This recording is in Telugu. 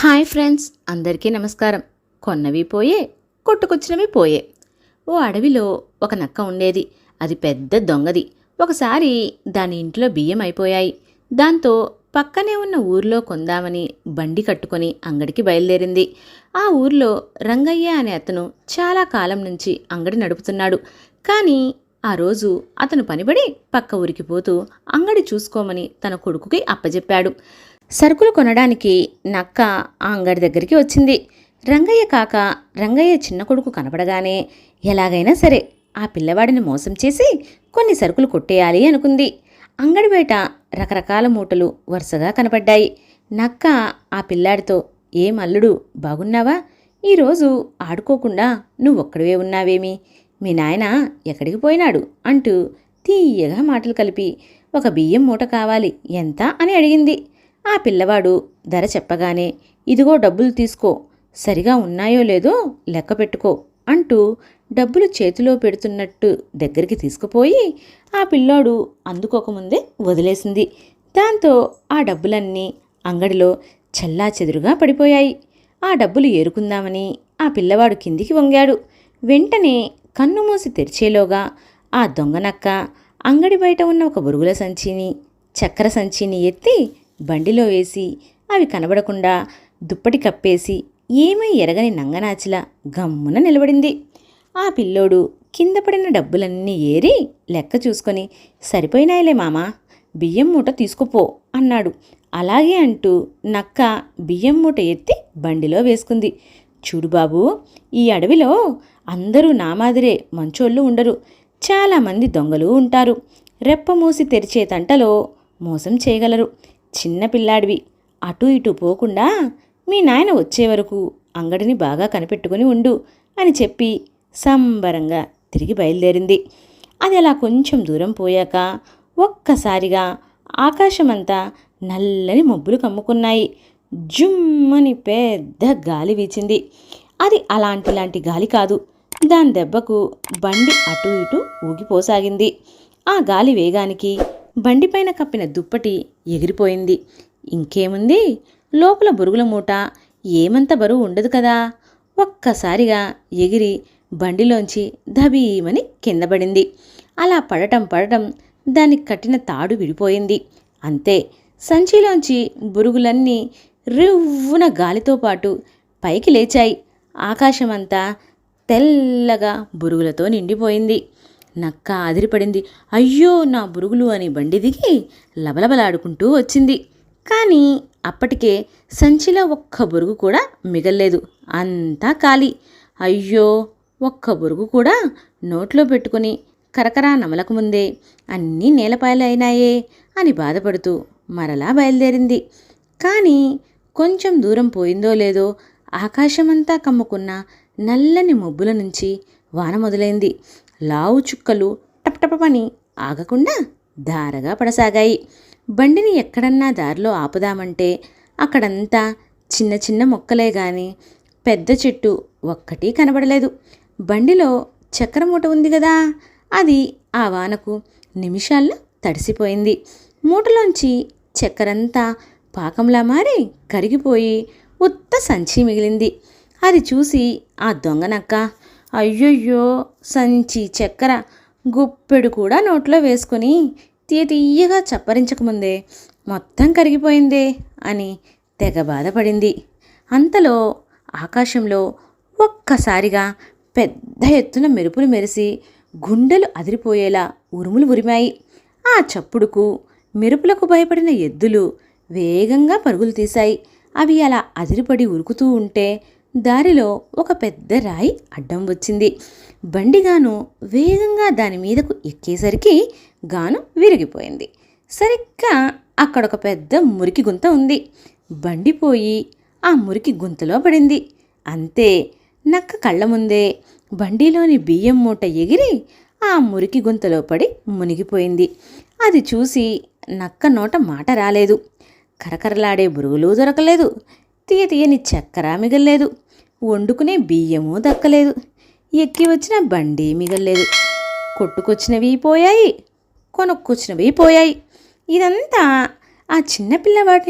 హాయ్ ఫ్రెండ్స్ అందరికీ నమస్కారం. కొన్నవి పోయే కొట్టుకొచ్చినవి పోయే. ఓ అడవిలో ఒక నక్క ఉండేది. అది పెద్ద దొంగది. ఒకసారి దాని ఇంట్లో బియ్యం అయిపోయాయి. దాంతో పక్కనే ఉన్న ఊర్లో కొందామని బండి కట్టుకొని అంగడికి బయలుదేరింది. ఆ ఊర్లో రంగయ్య అనే అతను చాలా కాలం నుంచి అంగడి నడుపుతున్నాడు. కానీ ఆ రోజు అతను పనిబడి పక్క ఊరికి పోతూ అంగడి చూసుకోమని తన కొడుకుకి అప్పజెప్పాడు. సరుకులు కొనడానికి నక్క ఆ అంగడి దగ్గరికి వచ్చింది. రంగయ్య కాక రంగయ్య చిన్న కొడుకు కనపడగానే ఎలాగైనా సరే ఆ పిల్లవాడిని మోసం చేసి కొన్ని సరుకులు కొట్టేయాలి అనుకుంది. అంగడి బయట రకరకాల మూటలు వరుసగా కనపడ్డాయి. నక్క ఆ పిల్లాడితో ఏం అల్లుడు బాగున్నావా? ఈరోజు ఆడుకోకుండా నువ్వొక్కడివే ఉన్నావేమి? మీ నాయన ఎక్కడికి పోయినాడు? అంటూ తీయగా మాటలు కలిపి ఒక బియ్యం మూట కావాలి ఎంత? అని అడిగింది. ఆ పిల్లవాడు ధర చెప్పగానే ఇదిగో డబ్బులు తీసుకో సరిగా ఉన్నాయో లేదో లెక్క పెట్టుకో అంటూ డబ్బులు చేతిలో పెడుతున్నట్టు దగ్గరికి తీసుకుపోయి ఆ పిల్లోడు అందుకోకముందే వదిలేసింది. దాంతో ఆ డబ్బులన్నీ అంగడిలో చల్లా చెదురుగా పడిపోయాయి. ఆ డబ్బులు ఏరుకుందామని ఆ పిల్లవాడు కిందికి వంగాడు. వెంటనే కన్ను మూసి తెరిచేలోగా ఆ దొంగనక్క అంగడి బయట ఉన్న ఒక బురుగుల సంచిని చక్కెర సంచిని ఎత్తి బండిలో వేసి అవి కనబడకుండా దుప్పటి కప్పేసి ఏమీ ఎరగని నంగనాచిలా గమ్మున నిలబడింది. ఆ పిల్లోడు కింద పడిన డబ్బులన్నీ ఏరి లెక్క చూసుకొని సరిపోయినాయిలే మామా బియ్యం మూట తీసుకుపో అన్నాడు. అలాగే అంటూ నక్క బియ్యం మూట ఎత్తి బండిలో వేసుకుంది. చూడు బాబు ఈ అడవిలో అందరూ నా మాదిరే మంచోళ్ళు ఉండరు. చాలామంది దొంగలు ఉంటారు. రెప్ప మూసి తెరిచే తంటలో మోసం చేయగలరు. చిన్న పిల్లాడివి. అటూ ఇటూ పోకుండా మీ నాయన వచ్చే వరకు అంగడిని బాగా కనిపెట్టుకుని ఉండు అని చెప్పి సంబరంగా తిరిగి బయలుదేరింది. అది అలా కొంచెం దూరం పోయాక ఒక్కసారిగా ఆకాశమంతా నల్లని మబ్బులు కమ్ముకున్నాయి. జుమ్మని పెద్ద గాలి వీచింది. అది అలాంటి లాంటి గాలి కాదు. దాని దెబ్బకు బండి అటూ ఇటూ ఊగిపోసాగింది. ఆ గాలి వేగానికి బండిపైన కప్పిన దుప్పటి ఎగిరిపోయింది. ఇంకేముంది? లోపల బురుగుల మూట. ఏమంత బరువు ఉండదు కదా. ఒక్కసారిగా ఎగిరి బండిలోంచి ధబీమని కిందపడింది అలా పడటం పడటం దానికి కట్టిన తాడు విడిపోయింది. అంతే సంచిలోంచి బురుగులన్నీ రివ్వున గాలితో పాటు పైకి లేచాయి. ఆకాశమంతా తెల్లగా బురుగులతో నిండిపోయింది. నక్క అదిరిపడింది అయ్యో నా బురుగులు అని బండి దిగి లబలబలాడుకుంటూ వచ్చింది. కానీ అప్పటికే సంచిలో ఒక్క బురుగు కూడా మిగల్లేదు. అంతా ఖాళీ. అయ్యో ఒక్క బురుగు కూడా నోట్లో పెట్టుకుని కరకరా నమలకు ముందే అన్నీ నేలపాయలు అయినాయే అని బాధపడుతూ మరలా బయలుదేరింది. కానీ కొంచెం దూరం పోయిందో లేదో ఆకాశమంతా కమ్ముకున్న నల్లని మబ్బుల నుంచి వాన మొదలైంది. లావు చుక్కలు టపటపమని ఆగకుండా ధారగా పడసాగాయి. బండిని ఎక్కడన్నా దారిలో ఆపుదామంటే అక్కడంతా చిన్న చిన్న మొక్కలే గాని పెద్ద చెట్టు ఒక్కటి కనబడలేదు. బండిలో చక్కెర మూట ఉంది కదా అది ఆ వానకు నిమిషాల్లో తడిసిపోయింది. మూటలోంచి చక్కెరంతా పాకంలా మారి కరిగిపోయి ఉత్త సంచి మిగిలింది. అది చూసి ఆ దొంగనక్క అయ్యయ్యో సంచి చక్కెర గుప్పెడు కూడా నోట్లో వేసుకొని తీయగా చప్పరించకముందే మొత్తం కరిగిపోయిందే అని తెగ బాధపడింది. అంతలో ఆకాశంలో ఒక్కసారిగా పెద్ద ఎత్తున మెరుపులు మెరిసి గుండెలు అదిరిపోయేలా ఉరుములు ఉరిమాయి. ఆ చప్పుడుకు మెరుపులకు భయపడిన ఎద్దులు వేగంగా పరుగులు తీశాయి. అవి అలా అదిరిపడి ఉరుకుతూ ఉంటే దారిలో ఒక పెద్ద రాయి అడ్డం వచ్చింది. బండిగాను వేగంగా దాని మీదకు ఎక్కేసరికి గాను విరిగిపోయింది. సరిగ్గా అక్కడ ఒక పెద్ద మురికి గుంత ఉంది. బండిపోయి ఆ మురికి గుంతలో పడింది. అంతే నక్క కళ్ళ ముందే బండిలోని బియ్యం మూట ఎగిరి ఆ మురికి గుంతలో పడి మునిగిపోయింది. అది చూసి నక్క నోట మాట రాలేదు. కరకరలాడే బురుగులు దొరకలేదు. తీయ తీయని చక్కెర మిగల్లేదు. వండుకునే బియ్యము దక్కలేదు. ఎక్కి వచ్చిన బండి మిగల్లేదు. కొట్టుకొచ్చినవి పోయాయి కొనుక్కొచ్చినవి పోయాయి. ఇదంతా ఆ చిన్నపిల్లవాటి